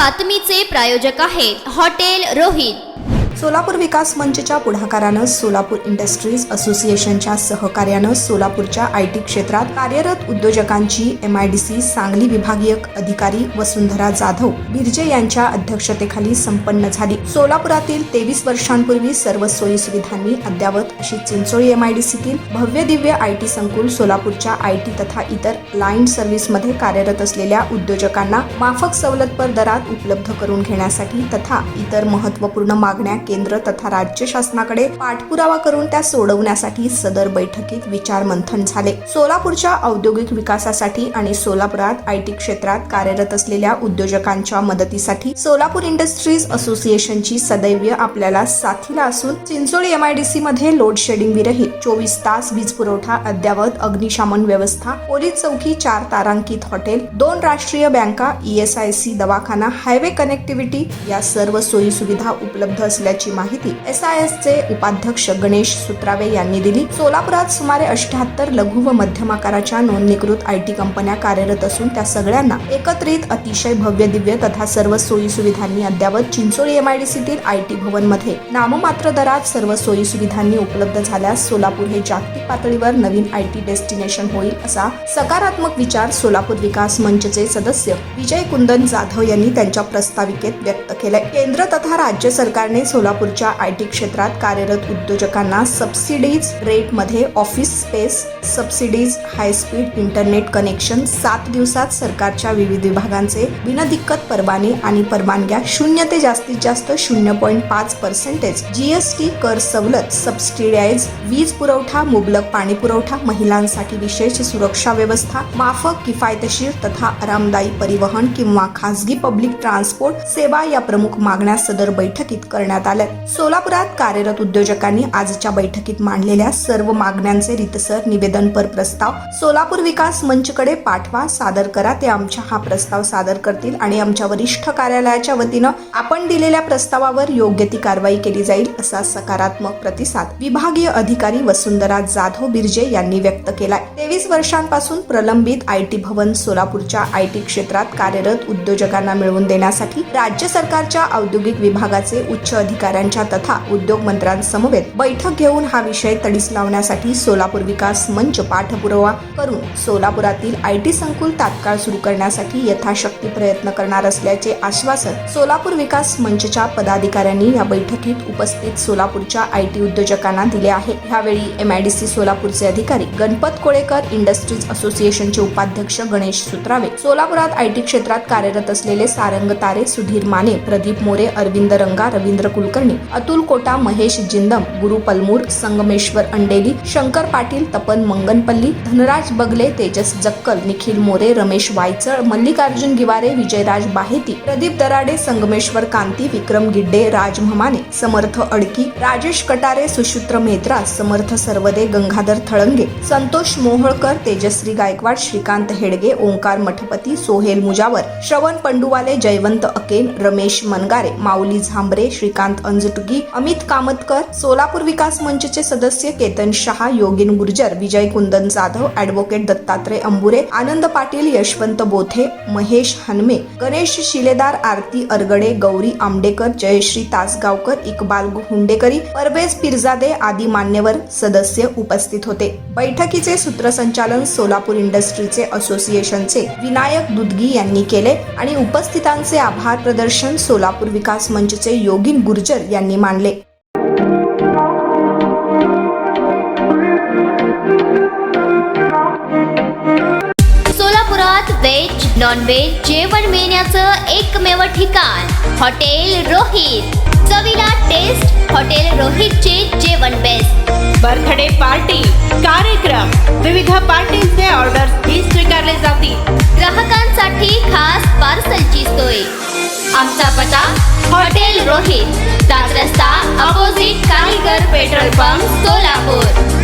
बातमीचे प्रायोजक आहेत हॉटेल रोहित. सोलापूर विकास मंचच्या पुढाकारानं सोलापूर इंडस्ट्रीज असोसिएशनच्या सहकार्यानं सोलापूरच्या आय टी क्षेत्रात कार्यरत उद्योजकांची M I D C Sangli विभागीय अधिकारी वसुंधरा जाधव बिर्जे यांच्या अध्यक्षतेखाली संपन्न झाली. सोलापुरातील तेवीस वर्षांपूर्वी सर्व सोयी सुविधांनी अद्यावत अशी चिंचोळी एम आय डी सीतील भव्य दिव्य आय टी संकुल सोलापूरच्या आय टी तथा इतर लाईन सर्व्हिसमध्ये कार्यरत असलेल्या उद्योजकांना माफक सवलतपर दरात उपलब्ध करून घेण्यासाठी तथा इतर महत्त्वपूर्ण मागण्या केंद्र तथा राज्य शासनाकडे पाठपुरावा करून त्या सोडवण्यासाठी सदर बैठकीत विचार मंथन झाले. सोलापूरच्या औद्योगिक विकासासाठी आणि सोलापुरात आय टी क्षेत्रात कार्यरत असलेल्या उद्योजकांच्या मदतीसाठी सोलापूर इंडस्ट्रीज असोसिएशनची सदैव आपल्याला साथीला असून चिंचोळी एमआयडीसी मध्ये लोड शेडिंग विरहित चोवीस तास वीज पुरवठा अद्यावत अग्निशामन व्यवस्था पोलीस चौकी चार तारांकित हॉटेल दोन राष्ट्रीय बँका ईएसआयसी दवाखाना हायवे कनेक्टिव्हिटी या सर्व सोयी सुविधा उपलब्ध असल्याचे माहिती एस आय एस चे उपाध्यक्ष गणेश सुत्रावे यांनी दिली. सोलापुरात सुमारे अठ्याहत्तर लघु व मध्यम आकाराच्या नोंदणीकृत आय टी कंपन्या कार्यरत असून त्या सगळ्यांना एकत्रित अतिशय भव्य दिव्य तथा सर्व सोयी सुविधांनी अद्यावत चिंचोळी एमआयडीसीतील आय टी भवनमध्ये नाममात्र दरात सर्व सोयी सुविधांनी उपलब्ध झाल्यास सोलापूर हे जागतिक पातळीवर नवीन आय टी डेस्टिनेशन होईल असा सकारात्मक विचार सोलापूर विकास मंचचे सदस्य विजय कुंदन जाधव यांनी त्यांच्या प्रस्ताविकेत व्यक्त केलंय. केंद्र तथा राज्य सरकारने सोलापूरच्या आय टी क्षेत्रात कार्यरत उद्योजकांना सबसिडीज रेटमध्ये office space subsidies high speed internet connection सात दिवसात सरकारच्या विविध विभागांचे बिनदिक्कत परवाने आणि परवानग्या शून्य ते जास्तीत जास्त शून्य पॉईंट पाच पर्सेंटेज जीएसटी कर सवलत सबसिडाईज वीज पुरवठा मुबलक पाणी पुरवठा महिलांसाठी विशेष सुरक्षा व्यवस्था माफक किफायतशीर तथा आरामदायी परिवहन किंवा खासगी पब्लिक ट्रान्सपोर्ट सेवा या प्रमुख मागण्या सदर बैठकीत करण्यात आल्यात सोलापुरात कार्यरत उद्योजकांनी आजच्या बैठकीत मांडलेल्या सर्व मागण्यांचे रितसर निवेदनपर प्रस्ताव सोलापूर विकास मंचकडे पाठवा सादर करा. ते आमच्या हा प्रस्ताव सादर करतील आणि आमच्या वरिष्ठ कार्यालयाच्या वतीनं आपण दिलेल्या प्रस्तावावर योग्य ती कारवाई केली जाईल असा सकारात्मक प्रतिसाद विभागीय अधिकारी वसुंधरा जाधव बिर्जे यांनी व्यक्त केलाय. तेवीस वर्षांपासून प्रलंबित आय टी भवन सोलापूरच्या आय टी क्षेत्रात कार्यरत उद्योजकांना मिळवून देण्यासाठी राज्य सरकारच्या औद्योगिक विभागाचे उच्च अधिकाऱ्यांच्या तथा उद्योग मंत्र्यांसमवेत बैठक घेऊन हा विषय तडीस लावण्यासाठी सोलापूर विकास मंच पाठपुरावा करून सोलापुरातील आय टी संकुल तात्काळ सुरू करण्यासाठी यथाशक्ती प्रयत्न करणार असल्याचे आश्वासन सोलापूर विकास मंचच्या पदाधिकाऱ्यांनी या बैठकीत उपस्थित सोलापूरच्या आय टी उद्योजकांना दिले आहे. यावेळी एमआयडीसी सोलापूरचे अधिकारी गणपत कोळेकर इंडस्ट्रीज असोसिएशनचे उपाध्यक्ष गणेश सुत्रावे सोलापुरात आय टी क्षेत्रात कार्यरत असलेले सारंग तारे सुधीर माने प्रदीप मोरे अरविंद रंगा रवींद्र कुलकर्णी कुलकर्णी अतुल कोटा महेश जिंदम गुरु पलमूर संगमेश्वर अंडेली शंकर पाटील तपन मंगनपल्ली धनराज बगले तेजस जक्कल निखिल मोरे रमेश वायचळ मल्लिकार्जुन गिवारे विजयराज बाहेती प्रदीप दराडे संगमेश्वर कांती विक्रम गिड्डे राज म्हमाने समर्थ अडकी राजेश कटारे सुश्रुत्र मेहत्रा समर्थ सर्वदे गंगाधर थळंगे संतोष मोहोळकर तेजश्री गायकवाड श्रीकांत हेडगे ओंकार मठपती सोहेल मुजावर श्रवण पंडुवाले जयवंत अकेन रमेश मनगारे माऊली झांबरे श्रीकांत अंजटुगी अमित कामतकर सोलापूर विकास मंचचे सदस्य केतन शहा योगिन गुर्जर विजय कुंदन जाधव ऍडव्होकेट दत्तात्रय अंबुरे आनंद पाटील यशवंत बोथे महेश हनमे गणेश शिलेदार आरती अरगडे गौरी आंबडेकर जयश्री तासगावकर इकबाल हुंडेकरी परवेज पिरजादे आदी मान्यवर सदस्य उपस्थित होते. बैठकीचे सूत्रसंचालन सोलापूर इंडस्ट्रीचे असोसिएशनचे विनायक दुदगी यांनी केले आणि उपस्थितांचे आभार प्रदर्शन सोलापूर विकास मंचचे योगिन गुर्जर यांनी मानले. सोलापुरात व्हेज नॉन व्हेज जेवण मिळण्याचं एकमेव ठिकाण हॉटेल रोहित. चवीला टेस्ट हॉटेल रोहितचे जेवण बेस्ट बर्थडे पार्टी कार्यक्रम. विविध पार्टींचे ऑर्डर्स ही स्वीकारले जातील. ग्राहकांसाठी खास पार्सलची सोय. आमचा पता हॉटेल रोहित. सात रस्ता अपोजिट कारीगर पेट्रोल पंप सोलापूर.